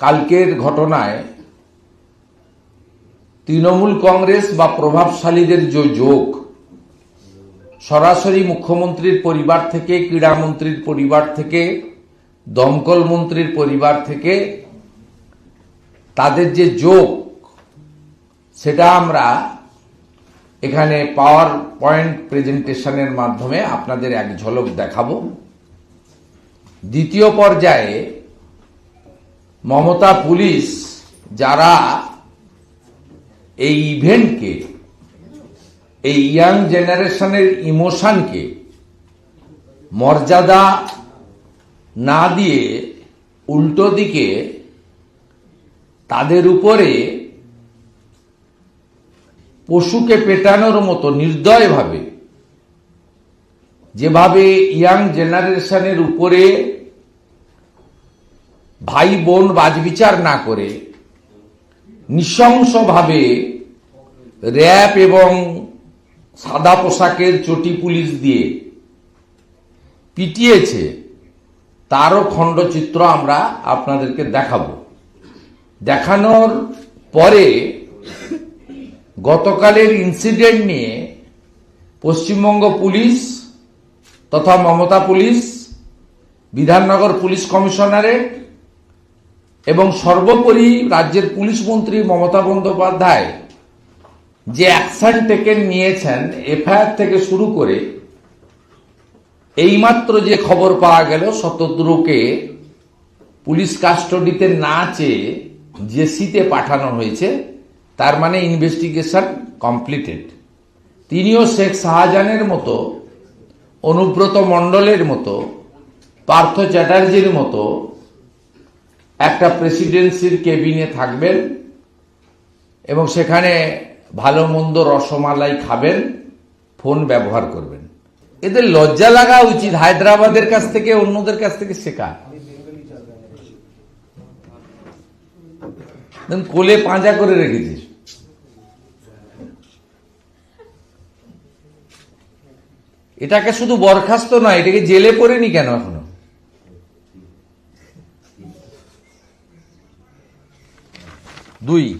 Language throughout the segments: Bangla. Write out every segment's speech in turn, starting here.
কালকের ঘটনায় তৃণমূল কংগ্রেস বা প্রভাবশালীদের যে যোগ, সরাসরি মুখ্যমন্ত্রীর পরিবার থেকে ক্রীড়ামন্ত্রীর পরিবার থেকে, দমকল মন্ত্রীর পরিবার থেকে, তাদের যে যোগ, সেটা আমরা এখানে পাওয়ার পয়েন্ট প্রেজেন্টেশনের মাধ্যমে আপনাদের এক ঝলক দেখাবো। দ্বিতীয় পর্যায়ে মমতা পুলিশ যারা এই ইভেন্টকে এই ইয়াং জেনারেশনের ইমোশনকে মর্যাদা না দিয়ে উল্টো দিকে তাদের উপরে পশুকে পেটানোর মতো নির্দয়ভাবে, যেভাবে ইয়াং জেনারেশনের উপরে ভাই বোন বাজবিচার না করে নৃশংসভাবে র্যাব এবং সাদা পোশাকের চটি পুলিশ দিয়ে পিটিয়েছে, তারও খণ্ডচিত্র আমরা আপনাদেরকে দেখাব। দেখানোর পরে গতকালের ইনসিডেন্ট নিয়ে পশ্চিমবঙ্গ পুলিশ তথা Mamata police, Bidhannagar police commissionerate এবং সর্বোপরি রাজ্যের পুলিশ মন্ত্রী মমতা বন্দ্যোপাধ্যায় যে অ্যাকশন টেকেন নিয়েছেন, এফআইআর থেকে শুরু করে এইমাত্র যে খবর পাওয়া গেল, শতদ্রুকে পুলিশ কাস্টডিতে না চেয়ে জেসিতে পাঠানো হয়েছে, তার মানে ইনভেস্টিগেশন কমপ্লিটেড। তিনিও শেখ শাহজাহানের মতো, অনুব্রত মণ্ডলের মতো, পার্থ চ্যাটার্জির মতো একটা প্রেসিডেন্সির কেবিনে থাকবেন এবং সেখানে ভালো মন্দ রসমালাই খাবেন ফোন ব্যবহার করবেন। এদের লজ্জা লাগা উচিত, হায়দ্রাবাদের কাছ থেকে, অন্যদের কাছ থেকে শেখা। কোলে পাঁজা করে রেখেছিস। এটাকে শুধু বরখাস্ত নয়, এটাকে জেলে পড়েনি কেন এখনও? দুই।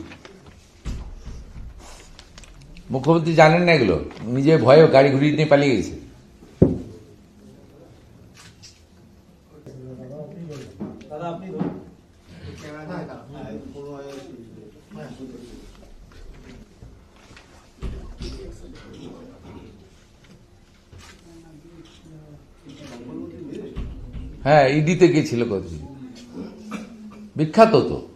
মুখ্যমন্ত্রী জানেন না এগুলো? নিজে ভয়ে গাড়ি ঘুরিয়ে নিয়ে পালিয়ে গেছে। হ্যাঁ ইডিতে গিয়েছিল কতদিন? বিখ্যাত তো।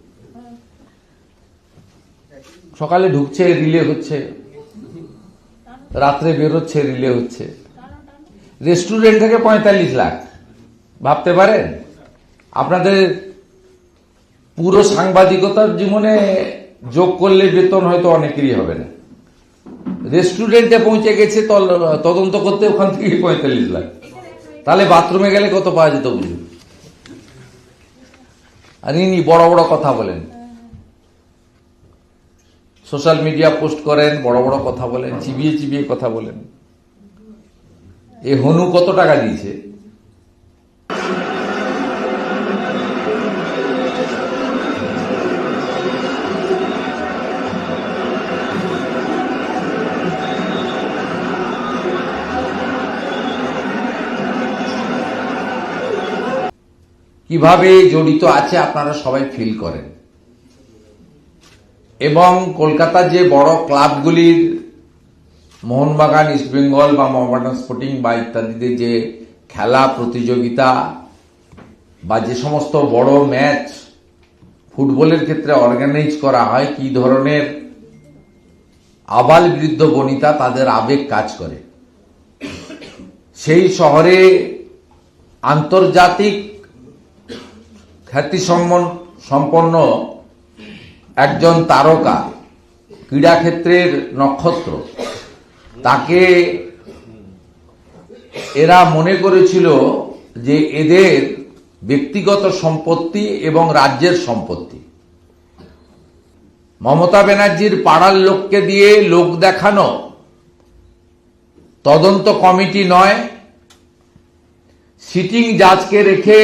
সকালে ঢুকছে রিলে হচ্ছে। রাত্রে বেরোচ্ছে রিলে হচ্ছে। রেস্টুরেন্ট থেকে পঁয়তাল্লিশ লাখ। ভাবতে পারেন? আপনাদের পুরো সাংবাদিকতার জীবনে যোগ করলে বেতন হয়তো অনেকেরই হবে না। রেস্টুরেন্টে পৌঁছে গেছে তদন্ত করতে ওখান থেকে পঁয়তাল্লিশ লাখ। তাহলে বাথরুমে গেলে কত পাওয়া যেত বুঝুন? আর ইনি বড় বড় কথা বলেন। সোশ্যাল মিডিয়া পোস্ট করেন, বড় বড় কথা বলেন, চিবিয়ে চিবিয়ে কথা বলেন। এ হনু কত টাকা দিয়েছে? কীভাবে জড়িত আছে আপনারা সবাই ফিল করেন। এবং কলকাতার যে বড় ক্লাবগুলির মোহনবাগান ইস্টবেঙ্গল বা মোহামেডান স্পোর্টিং বা ইত্যাদিতে যে খেলা, প্রতিযোগিতা বা যে সমস্ত বড় ম্যাচ ফুটবলের ক্ষেত্রে অর্গানাইজ করা হয়, কি ধরনের আবাল বৃদ্ধ বনিতা তাদের আবেগ কাজ করে। সেই শহরে আন্তর্জাতিক খ্যাতি সম্পন্ন একজন তারকা, ক্রীড়াক্ষেত্রের নক্ষত্র, তাকে এরা মনে করেছিল যে এদের ব্যক্তিগত সম্পত্তি এবং রাজ্যের সম্পত্তি। মমতা ব্যানার্জির পাড়ার লোককে দিয়ে লোক দেখানো তদন্ত কমিটি নয়, সিটিং জাজকে রেখে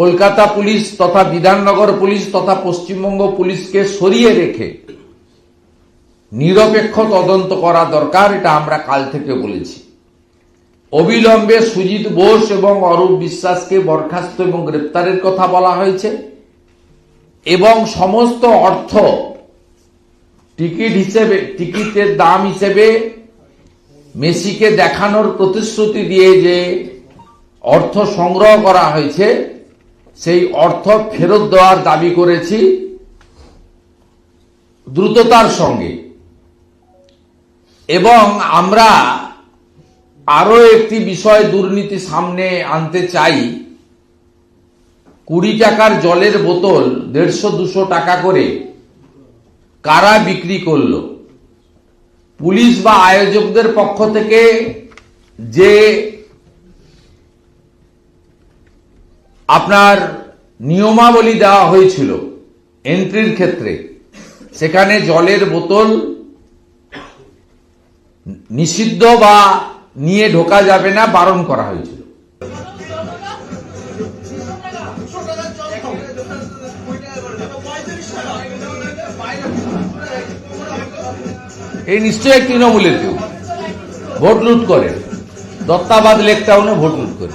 কলকাতা পুলিশ তথা বিধাননগর পুলিশ তথা পশ্চিমবঙ্গ পুলিশকে সরিয়ে রেখে নিরপেক্ষ তদন্ত করা দরকার, এটা আমরা কাল থেকে বলেছি। অবিলম্বে সুজিত বোস এবং অরূপ বিশ্বাসকে বরখাস্ত এবং গ্রেপ্তারের কথা বলা হয়েছে এবং সমস্ত অর্থ টিকিট হিসেবে, টিকিটের দাম হিসেবে মেসিকে দেখানোর প্রতিশ্রুতি দিয়ে যে অর্থ সংগ্রহ করা হয়েছে সেই অর্থ ফেরত দেওয়ার দাবি করেছি দ্রুততার সঙ্গে। এবং আমরা আরও একটি বিষয় দুর্নীতি সামনে আনতে চাই। কুড়ি টাকার জলের বোতল দেড়শো দুশো টাকা করে কারা বিক্রি করল? পুলিশ বা আয়োজকদের পক্ষ থেকে যে আপনার নিয়মাবলী দেওয়া হয়েছিল এন্ট্রির ক্ষেত্রে। সেখানে জলের বোতল নিষিদ্ধ বা নিয়ে ঢোকা যাবে না, বারণ করা হয়েছিল। এই নিশ্চয়ই তৃণমূলের কেউ। ভোট লুট করে। দত্তাবাদ লেক টাউনে ভোট লুট করে।